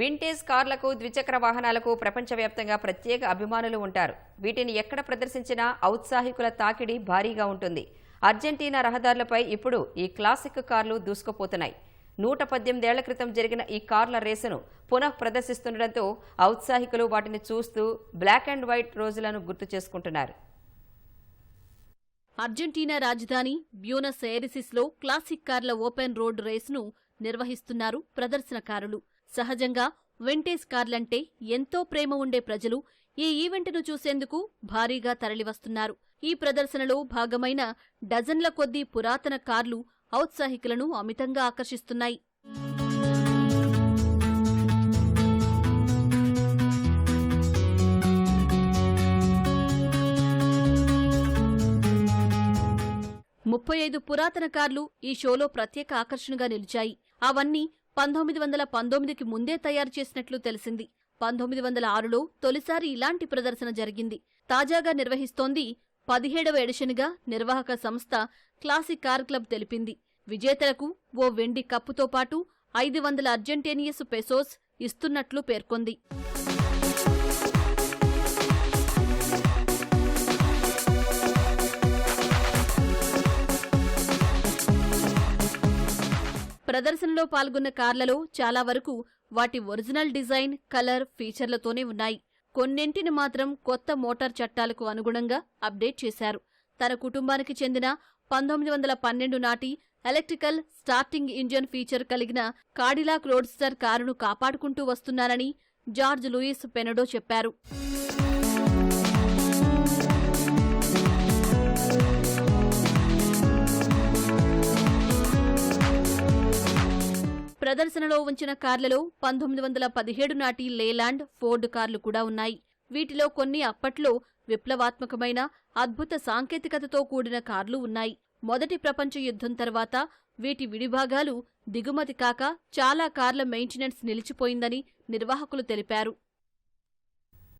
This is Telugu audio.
వింటేజ్ కార్లకు ద్విచక్ర వాహనాలకు ప్రపంచవ్యాప్తంగా ప్రత్యేక అభిమానులు ఉంటారు. వీటిని ఎక్కడ ప్రదర్శించినా ఔత్సాహికుల తాకిడి భారీగా ఉంటుంది. అర్జెంటీనా రహదారులపై ఇప్పుడు ఈ క్లాసిక్ కార్లు దూసుకుపోతున్నాయి. నూట పద్దెనిమిదేళ్ళ క్రితం జరిగిన ఈ కార్ల రేసును పునః ప్రదర్శిస్తుండటంతో ఔత్సాహికులు వాటిని చూస్తూ బ్లాక్ అండ్ వైట్ రోజులను గుర్తు చేసుకుంటున్నారు. అర్జెంటీనా రాజధాని బ్యూనస్ ఎయిరిసిస్లో క్లాసిక్ కార్ల ఓపెన్ రోడ్ రేసును నిర్వహిస్తున్నారు ప్రదర్శనకారులు. సహజంగా వింటేజ్ కార్లంటే ఎంతో ప్రేమ ఉండే ప్రజలు ఈ ఈవెంట్ను చూసేందుకు భారీగా తరలివస్తున్నారు. ఈ ప్రదర్శనలో భాగమైన డజన్ల కొద్దీ పురాతన కార్లు ఔత్సాహికులను అమితంగా ఆకర్షిస్తున్నాయి. ముప్పై ఐదు పురాతన కార్లు ఈ షోలో ప్రత్యేక ఆకర్షణగా నిలిచాయి. అవన్నీ పంతొమ్మిది వందల పంతొమ్మిదికి ముందే తయారు చేసినట్లు తెలిసింది. పంతొమ్మిది వందల ఆరులో తొలిసారి ఇలాంటి ప్రదర్శన జరిగింది. తాజాగా నిర్వహిస్తోంది పదిహేడవ ఎడిషన్గా నిర్వాహక సంస్థ క్లాసిక్ కార్ క్లబ్ తెలిపింది. విజేతలకు ఓ వెండి కప్పుతో పాటు ఐదు వందల అర్జెంటేనియస్ పెసోస్ ఇస్తున్నట్లు పేర్కొంది. ప్రదర్శనలో పాల్గొన్న కార్లలో చాలా వరకు వాటి ఒరిజినల్ డిజైన్ కలర్ ఫీచర్లతోనే ఉన్నాయి. కొన్నింటిని మాత్రం కొత్త మోటార్ చట్టాలకు అనుగుణంగా అప్డేట్ చేశారు. తన కుటుంబానికి చెందిన పంతొమ్మిది వందల పన్నెండు నాటి ఎలక్ట్రికల్ స్టార్టింగ్ ఇంజన్ ఫీచర్ కలిగిన కాడిలాక్ రోడ్స్టర్ కారును కాపాడుకుంటూ వస్తున్నారని జార్జ్ లూయిస్ పెనడో చెప్పారు. ప్రదర్శనలో ఉంచిన కార్లలో పంతొమ్మిది వందల పదిహేడు నాటి లేలాండ్ ఫోర్డ్ కార్లు కూడా ఉన్నాయి. వీటిలో కొన్ని అప్పట్లో విప్లవాత్మకమైన అద్భుత సాంకేతికతతో కూడిన కార్లు ఉన్నాయి. మొదటి ప్రపంచ యుద్ధం తర్వాత వీటి విడిభాగాలు దిగుమతి కాక చాలా కార్ల మెయింటెనెన్స్ నిలిచిపోయిందని నిర్వాహకులు తెలిపారు.